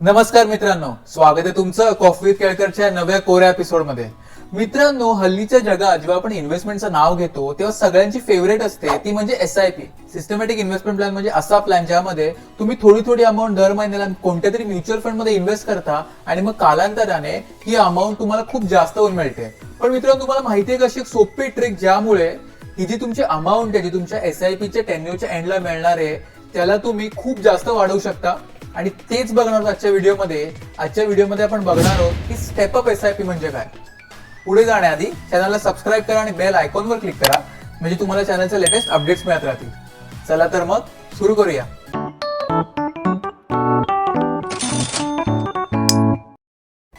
नमस्कार मित्रांनो स्वागत आहे तुमचं कॉफी विथ केळकरच्या नव्या कोऱ्या एपिसोडमध्ये. मित्रांनो हल्लीच्या जगात जेव्हा आपण इन्व्हेस्टमेंटचं नाव घेतो तेव्हा सगळ्यांची फेवरेट असते ती म्हणजे S I P systematic investment plan म्हणजे असा प्लॅन ज्यामध्ये तुम्ही थोडी थोडी अमाऊंट दर महिन्याला कोणत्या तरी म्युच्युअल फंडमध्ये इन्व्हेस्ट करता आणि मग कालांतराने ही अमाऊंट तुम्हाला खूप जास्त होऊन मिळते. पण मित्रांनो तुम्हाला माहिती आहे अशी एक सोपी ट्रिक ज्यामुळे ही जी तुमची अमाऊंट आहे जी तुमच्या एस आय पीच्या टेन्यूच्या एंडला मिळणार आहे त्याला तुम्ही खूप जास्त वाढवू शकता? आणि तेच बघणार आहोत आजच्या व्हिडिओमध्ये. आजच्या व्हिडिओमध्ये आपण बघणार आहोत की step up S I P म्हणजे काय. पुढे जाण्याआधी चॅनलला सबस्क्राईब करा आणि बेल आयकॉनवर क्लिक करा. म्हणजे तुम्हाला चॅनलचे लेटेस्ट अपडेट्स मिळत राहतील. चला तर मग सुरू करूया.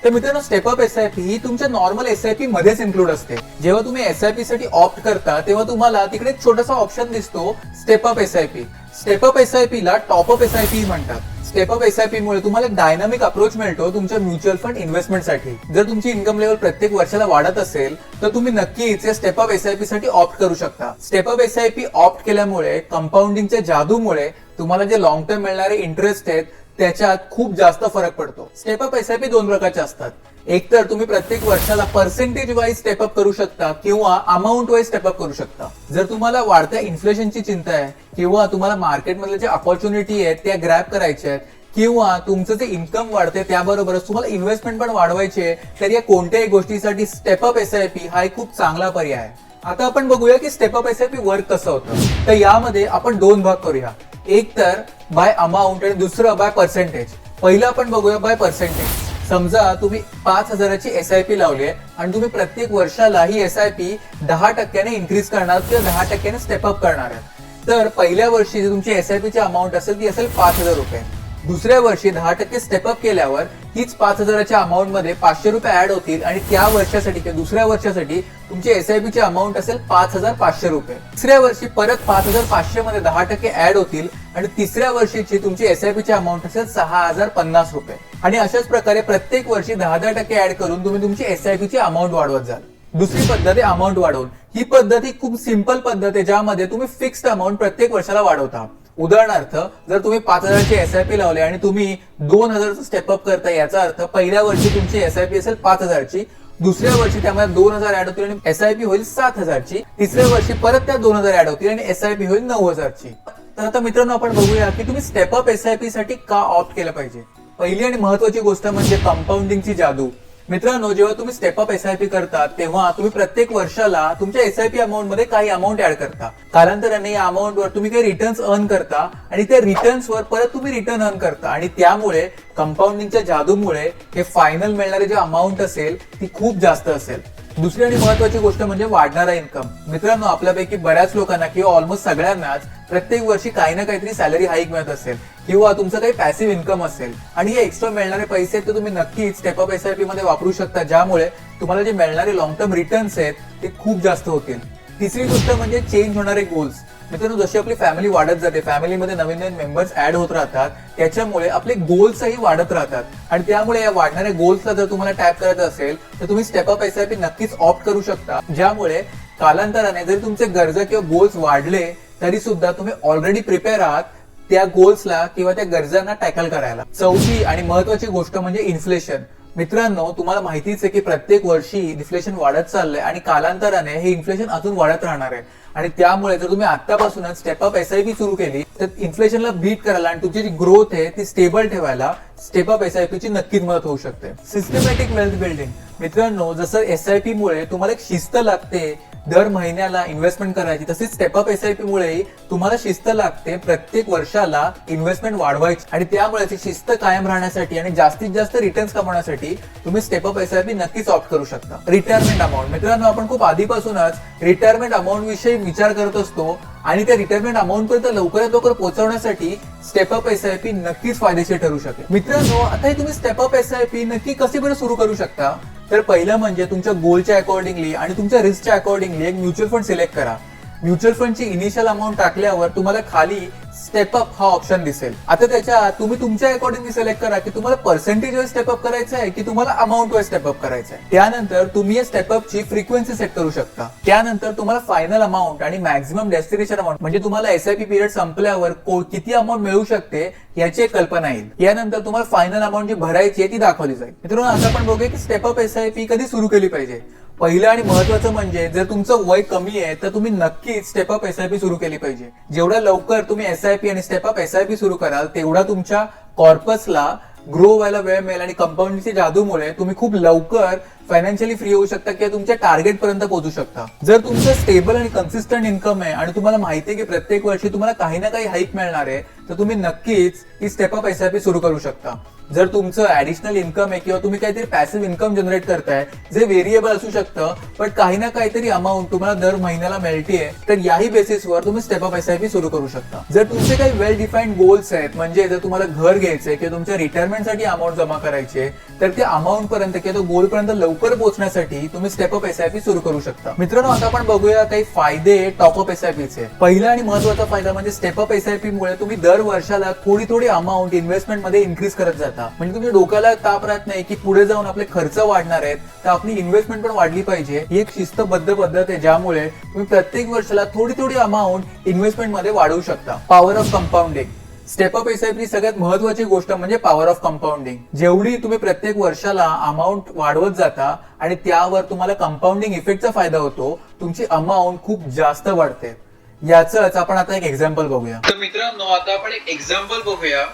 तर मित्रांनो step up S I P ही तुमच्या नॉर्मल एस आय पी मध्येच इन्क्लूड असते. जेव्हा तुम्ही एस आय पी साठी ऑप्ट करता तेव्हा तुम्हाला तिकडे छोटासा ऑप्शन दिसतो step up S I P step up S I P ला top up S I P म्हणतात. Step up S I P मुळे तुम्हाला एक डायनामिक अप्रोच मिळतो तुमच्या म्युच्युअल फंड इन्व्हेस्टमेंटसाठी जर तुमची इन्कम लेवल प्रत्येक वर्षाला वाढत असेल तर तुम्ही नक्कीच या step up S I P साठी ऑप्ट करू शकता. Step up S I P opt केल्यामुळे कंपाऊंडिंगच्या जादूमुळे तुम्हाला जे लॉंग टर्म मिळणारे इंटरेस्ट आहेत त्याच्यात खूप जास्त फरक पडतो. स्टेपअप एस आय पी दोन प्रकारचे असतात. एक तर तुम्ही प्रत्येक वर्षाला पर्सेंटेज वाईज स्टेपअप करू शकता किंवा अमाऊंट वाईज स्टेपअप करू शकता. जर तुम्हाला वाढत्या इन्फ्लेशनची चिंता आहे किंवा तुम्हाला मार्केटमधल्या जे ऑपॉर्च्युनिटी आहेत त्या ग्रॅप करायच्या आहेत किंवा तुमचं जे इन्कम वाढते त्याबरोबरच तुम्हाला इन्व्हेस्टमेंट पण वाढवायची आहे तर या कोणत्याही गोष्टीसाठी स्टेपअप एस आय पी हा एक खूप चांगला पर्याय आहे. आता आपण बघूया की step up S I P work कसं होतं. तर यामध्ये आपण दोन भाग करूया. एक तर बाय अमाऊंट आणि दुसरं बाय पर्सेंटेज पहिलं आपण बघूया बाय पर्सेंटेज समजा तुम्ही पाच हजाराची एस आय पी लावली आहे आणि तुम्ही प्रत्येक वर्षाला ही एस आय पी दहा टक्क्याने इन्क्रीज करणार किंवा दहा टक्क्याने स्टेपअप करणार आहे तर पहिल्या वर्षी जी तुमची एस आय पीची अमाऊंट असेल ती असेल पाच हजार रुपये. दुसऱ्या वर्षी दहा टक्के स्टेपअप केल्यावर हीच पाच हजाराच्या अमाऊंटमध्ये पाचशे रुपये ऍड होतील आणि त्या वर्षासाठी किंवा दुसऱ्या वर्षासाठी तुमची एसआयपीची अमाऊंट असेल पाच हजार पाचशे रुपये. तिसऱ्या वर्षी परत पाच हजार पाचशे मध्ये दहा टक्के ऍड होतील आणि तिसऱ्या वर्षीची तुमची एसआयपीची अमाऊंट असेल सहा हजार पन्नास रुपये. आणि अशाच प्रकारे प्रत्येक वर्षी दहा दहा टक्के ऍड करून तुम्ही तुमची एसआयपीची अमाऊंट वाढवत जाल. दुसरी पद्धत आहे अमाऊंट वाढवून. ही पद्धत ही खूप सिंपल पद्धत आहे ज्यामध्ये तुम्ही फिक्स्ड अमाऊंट प्रत्येक वर्षाला वाढवता. उदाहरणार्थ जर तुम्ही पाच हजारची पी लावले आणि तुम्ही दोन हजारचं स्टेपअप करता याचा अर्थ पहिल्या वर्षी तुमची एसआयपी असेल पाच हजारची दुसऱ्या वर्षी त्यामध्ये दोन हजार ऍड होतील आणि एस आय पी होईल सात हजारची तिसऱ्या वर्षी परत त्या दोन हजार ऍड होतील आणि एस आय पी होईल नऊ हजारची. तर आता मित्रांनो आपण बघूया की तुम्ही स्टेपअप पी साठी का ऑप्ट केलं पाहिजे? पहिली आणि महत्वाची गोष्ट म्हणजे कंपाऊंडिंगची जादू. मित्रांनो जेव्हा तुम्ही स्टेप अप एसआयपी करता तेव्हा तुम्ही प्रत्येक वर्षाला तुमच्या एसआयपी अमाऊंटमध्ये काही अमाऊंट ऍड करता. कालांतराने या अमाऊंट वर तुम्ही काही रिटर्न्स अर्न करता आणि त्या रिटर्न्स वर परत तुम्ही रिटर्न अर्न करता. आणि त्यामुळे कंपाऊंडिंगच्या जादूमुळे हे फायनल मिळणारे जे अमाऊंट असेल ती खूप जास्त असेल. दुसरी आणि महत्वाची गोष्ट म्हणजे वाढणारा इन्कम मित्रांनो आपल्यापैकी बऱ्याच लोकांना किंवा ऑलमोस्ट सगळ्यांनाच प्रत्येक वर्षी काही ना काहीतरी सॅलरी हाईक मिळत असेल किंवा तुमचं काही पॅसिव्ह इन्कम असेल आणि हे एक्स्ट्रा मिळणारे पैसे ते तुम्ही नक्कीच स्टेपअप एस आय पी मध्ये वापरू शकता ज्यामुळे तुम्हाला जे मिळणारे लॉंग टर्म रिटर्न्स आहेत ते खूप जास्त होतील. तिसरी गोष्ट म्हणजे चेंज होणारे गोल्स मित्रांनो जशी आपली फॅमिली वाढत जाते फॅमिलीमध्ये नवीन नवीन मेंबर्स ऍड होत राहतात त्याच्यामुळे आपले गोल्सही वाढत राहतात. आणि त्यामुळे या वाढणाऱ्या गोल्सला जर तुम्हाला टॅप करायचं असेल तर तुम्ही step up S I P नक्कीच ऑप्ट करू शकता. ज्यामुळे कालांतराने जरी तुमचे गरजा किंवा गोल्स वाढले तरी सुद्धा तुम्ही ऑलरेडी प्रिपेअर आहात त्या गोल्सला किंवा त्या गरजांना टॅकल करायला. चौथी आणि महत्वाची गोष्ट म्हणजे इन्फ्लेशन मित्रांनो तुम्हाला माहितीच आहे की प्रत्येक वर्षी इन्फ्लेशन वाढत चाललंय आणि कालांतराने हे इन्फ्लेशन अजून वाढत राहणार आहे. आणि त्यामुळे जर तुम्ही आतापासूनच स्टेपअप एस आय पी सुरू केली तर इन्फ्लेशनला बीट करायला आणि तुमची जी ग्रोथ आहे ती स्टेबल ठेवायला स्टेपअप एस आय पी ची नक्कीच मदत होऊ शकते. सिस्टमॅटिक वेल्थ बिल्डिंग मित्रांनो जसं एस आय पी मुळे तुम्हाला एक शिस्त लागते दर महिन्याला इन्व्हेस्टमेंट करायची. तसेच स्टेपअप एस आय पी मुळे तुम्हाला शिस्त लागते प्रत्येक वर्षाला इन्व्हेस्टमेंट वाढवायची. आणि त्यामुळे ती शिस्त कायम राहण्यासाठी आणि जास्तीत जास्त रिटर्न्स कमवण्यासाठी तुम्ही step up S I P नक्कीच ऑप्ट करू शकता. रिटायरमेंट अमाऊंट मित्रांनो आपण खूप आधीपासूनच रिटायरमेंट अमाऊंट विषयी विचार करत असतो आणि त्या रिटायरमेंट अमाऊंट पर्यंत लवकरात लवकर पोहोचवण्यासाठी स्टेपअप एस आय पी नक्कीच फायदेशीर ठरू शकेल. मित्रांनो आता हे तुम्ही स्टेपअप एस आय पी नक्की कसे बरं सुरू करू शकता? तर पहिलं म्हणजे तुमच्या गोलच्या अकॉर्डिंगली आणि तुमच्या रिस्कच्या अकॉर्डिंगली एक म्युच्युअल फंड सिलेक्ट करा. म्युच्युअल फंडची इनिशियल अमाऊंट टाकल्यावर तुम्हाला खाली स्टेप अप हा ऑप्शन दिसेल. आता त्याच्या तुम्ही तुमच्या अकॉर्डिंगली सिलेक्ट करा की तुम्हाला पर्सेंटेज वाईज स्टेप अप करायचं आहे की तुम्हाला अमाऊंट वाईज स्टेप अप करायचं आहे. त्यानंतर तुम्ही या स्टेप अपची फ्रिक्वेन्सी सेट करू शकता. त्यानंतर तुम्हाला फायनल अमाऊंट आणि मॅक्झिमम डेस्टिनेशन अमाऊंट म्हणजे तुम्हाला एसआयपी पिरियड संपल्यावर किती अमाऊंट मिळू शकते याची एक कल्पना येईल. यानंतर तुम्हाला फायनल अमाऊंट जी भरायची आहे ती दाखवली जाईल. मित्रांनो आता आपण बघूया की स्टेप अप एसआयपी कधी सुरू केली पाहिजे. पहिलं आणि महत्वाचं म्हणजे जर तुमचं वय कमी आहे तर तुम्ही नक्कीच स्टेपअप एसआयपी सुरू केली पाहिजे. जेवढ्या लवकर तुम्ही एसआयपी आणि स्टेपअप एसआयपी सुरू कराल तेवढा तुमच्या कॉर्पसला ग्रो व्हायला वेळ मिळेल आणि कंपाऊंडच्या जादूमुळे तुम्ही खूप लवकर फायनान्शियली फ्री होऊ शकता किंवा तुमच्या टार्गेट पर्यंत पोहोचू शकता. जर तुमचं स्टेबल आणि कन्सिस्टंट इन्कम आहे आणि तुम्हाला माहिती आहे की प्रत्येक वर्षी तुम्हाला काही ना काही हाईक मिळणार आहे तर तुम्ही नक्कीच ही स्टेप अप एसआयपी सुरू करू शकता. जर तुमचं ऍडिशनल इन्कम आहे किंवा तुम्ही काहीतरी पॅसिव्ह इन्कम जनरेट करताय जे व्हेरिएबल असू शकतं पण काही ना काहीतरी अमाऊंट तुम्हाला दर महिन्याला मिळतेय तर याही बेसिसवर तुम्ही स्टेप अप एसआयपी सुरू करू शकता. जर तुमचे काही वेल डिफाईन्ड गोल्स आहेत म्हणजे जर तुम्हाला घर घ्यायचंय किंवा तुमच्या रिटायरमेंटसाठी अमाऊंट जमा करायची आहे तर त्या अमाऊंट पर्यंत किंवा तो गोल पर्यंत लवकर पोहोचण्यासाठी तुम्ही स्टेप अप एसआयपी सुरू करू शकता. मित्रांनो आता आपण बघूया काही फायदे टॉप अप एसआयपीचे पहिला आणि महत्त्वाचा फायदा म्हणजे स्टेप अप एसआयपी मुळे तुम्ही दर वर्षाला थोडी थोडी अमाऊंट इन्व्हेस्टमेंटमध्ये इन्क्रीज करत जाता. म्हणजे तुम्ही डोक्याला ताप राहत नाही की पुढे जाऊन आपले खर्च वाढणार आहेत तर आपली इन्व्हेस्टमेंट पण वाढली पाहिजे. ही एक शिस्तबद्ध पद्धत आहे ज्यामुळे तुम्ही प्रत्येक वर्षाला थोडी थोडी अमाऊंट इन्व्हेस्टमेंटमध्ये वाढवू शकता. Power of compounding step up SIP सगळ्यात महत्वाची गोष्ट म्हणजे पॉवर ऑफ कंपाऊंडिंग जेवढी तुम्ही प्रत्येक वर्षाला अमाऊंट वाढवत जाता आणि त्यावर तुम्हाला कंपाऊंडिंग इफेक्टचा फायदा होतो तुमची अमाऊंट खूप जास्त वाढते. याच आपण आता एक एक्झाम्पल बघूया. तर मित्रांनो आता आपण एक एक्झाम्पल बघूया.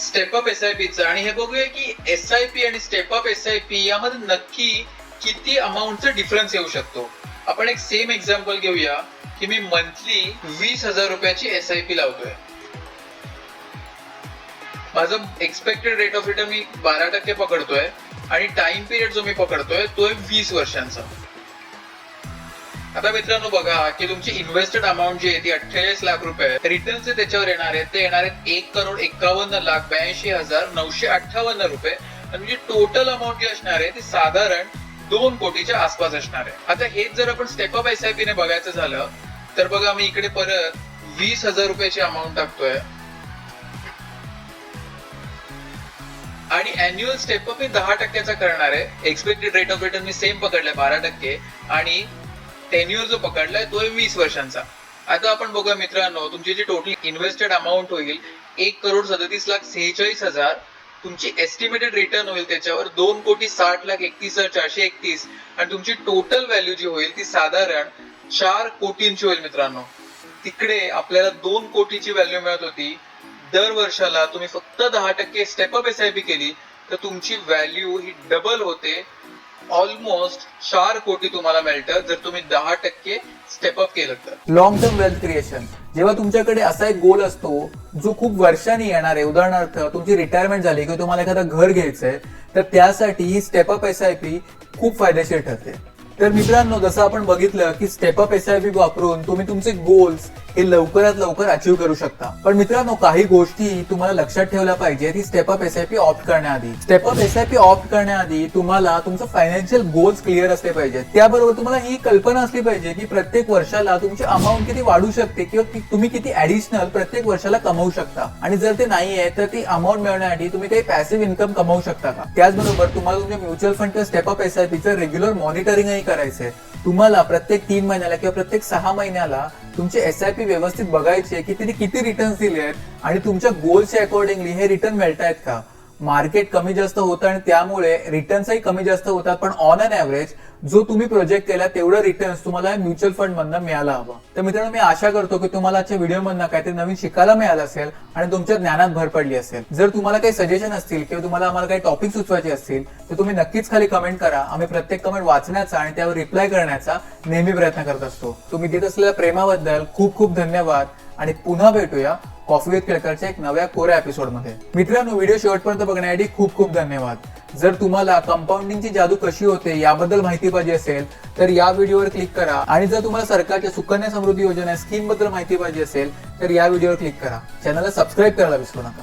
स्टेपअप एस आय पीचं आणि हे बघूया की एस आय पी आणि step up S I P यामध्ये नक्की किती अमाऊंटचा डिफरन्स येऊ शकतो. आपण एक सेम एक्झाम्पल घेऊया की मी मंथली वीस हजार रुपयाची एस आय पी लावतोय. माझं एक्सपेक्टेड रेट ऑफ रिटर्न मी बारा टक्के पकडतोय आणि टाइम पिरियड जो मी पकडतोय तो आहे वीस वर्षांचा. आता मित्रांनो बघा की तुमची इन्व्हेस्टेड अमाऊंट जी आहे ती अठ्ठेचाळीस लाख रुपये रिटर्न जे त्याच्यावर येणार आहेत ते येणार आहेत एक करोड एकावन्न लाख ब्याऐंशी हजार नऊशे अठ्ठावन्न रुपये. म्हणजे टोटल अमाऊंट जी असणार आहे ती साधारण दोन कोटीच्या आसपास असणार आहे. आता हेच जर आपण स्टेप अप एस ने बघायचं झालं तर बघा मी इकडे परत वीस हजार रुपयाची अमाऊंट टाकतोय. आणि अॅन्युअल स्टेपअप मी दहा टक्क्याचा करणार आहे. एक्सपेक्टेड रेट ऑफ रिटर्न मी सेम पकडलाय बारा टक्के. आणि टेन्युअर जो पकडलाय तो आहे वीस वर्षांचा. आता आपण बघूया मित्रांनो तुमची जी टोटल इन्व्हेस्टेड अमाऊंट होईल एक करोड सदतीस लाख सेहेचाळीस हजार. तुमची एस्टिमेटेड रिटर्न होईल त्याच्यावर दोन कोटी साठ लाख एकतीस हजार चारशे एकतीस. आणि तुमची टोटल व्हॅल्यू जी होईल ती साधारण चार कोटींची होईल मित्रांनो. तिकडे आपल्याला दोन कोटीची व्हॅल्यू मिळत होती. दर वर्षाला तुम्ही फक्त दहा टक्के step up S I P केली तर तुमची व्हॅल्यू ही डबल होते. ऑलमोस्ट चार कोटी तुम्हाला मिळतं जर तुम्ही दहा टक्के स्टेप अप केलं तर. लॉंग टर्म वेल्थ क्रिएशन जेव्हा तुमच्याकडे असा एक गोल असतो जो खूप वर्षांनी येणार आहे उदाहरणार्थ तुमची रिटायरमेंट झाली किंवा तुम्हाला एखादं घर घ्यायचंय तर त्यासाठी ही step up S I P खूप फायदेशीर ठरते. तर मित्रांनो जसं आपण बघितलं की step up S I P वापरून तुम्ही तुमचे गोल्स हे लवकरात लवकर अचीव्ह करू शकता. पण मित्रांनो काही गोष्टी तुम्हाला लक्षात ठेवल्या पाहिजे ती step up S I P opt करण्याआधी. Step up S I P opt करण्याआधी तुम्हाला तुमचं फायनान्शियल गोल्स क्लिअर असले पाहिजे. त्याबरोबर तुम्हाला ही कल्पना असली पाहिजे की प्रत्येक वर्षाला तुमची अमाऊंट किती वाढू शकते किंवा तुम्ही किती ऍडिशनल प्रत्येक वर्षाला कमवू शकता. आणि जर ते नाही आहे तर ती अमाऊंट मिळवण्यासाठी तुम्ही काही पॅसिव्ह इन्कम कमवू शकता का? त्याचबरोबर तुम्हाला तुमच्या mutual fund step up S I पीचं regular मॉनिटरिंगही करायचंय. तुम्हाला प्रत्येक तीन महिन्याला किंवा प्रत्येक सहा महिन्याला तुमचे एस आय पी व्यवस्थित बघायचे की तिने किती रिटर्न्स दिले आहेत आणि तुमच्या गोलच्या अकॉर्डिंगली हे रिटर्न मिळतायत का? मार्केट कमी जास्त होतं आणि त्यामुळे रिटर्न्सही कमी जास्त होतात. पण ऑन अन ऍव्हरेज जो तुम्ही प्रोजेक्ट केला तेवढं रिटर्न्स तुम्हाला म्युच्युअल फंड मधनं मिळाला हवं. तर मित्रांनो मी आशा करतो की तुम्हाला आजच्या व्हिडिओ मधनं काहीतरी नवीन शिकायला मिळालं असेल आणि तुमच्या ज्ञानात भर पडली असेल. जर तुम्हाला काही सजेशन असतील किंवा तुम्हाला आम्हाला काही टॉपिक सुचवायचे असतील तर तुम्ही नक्कीच खाली कमेंट करा. आम्ही प्रत्येक कमेंट वाचण्याचा आणि त्यावर रिप्लाय करण्याचा नेहमी प्रयत्न करत असतो. तुम्ही देत असलेल्या प्रेमाबद्दल खूप खूप धन्यवाद आणि पुन्हा भेटूया. कॉफी विथ क्रॅकरच्या एक नव्या कोऱ्या एपिसोडमध्ये मित्रांनो व्हिडिओ शेवटपर्यंत बघण्यासाठी खूप खूप धन्यवाद. जर तुम्हाला कंपाऊंडिंगची जादू कशी होते याबद्दल माहिती पाहिजे असेल तर या व्हिडिओवर क्लिक करा. आणि जर तुम्हाला सरकारच्या सुकन्या समृद्धी योजना स्कीमबद्दल माहिती पाहिजे असेल तर या व्हिडिओवर क्लिक करा. चॅनलला सबस्क्राईब करायला विसरू नका.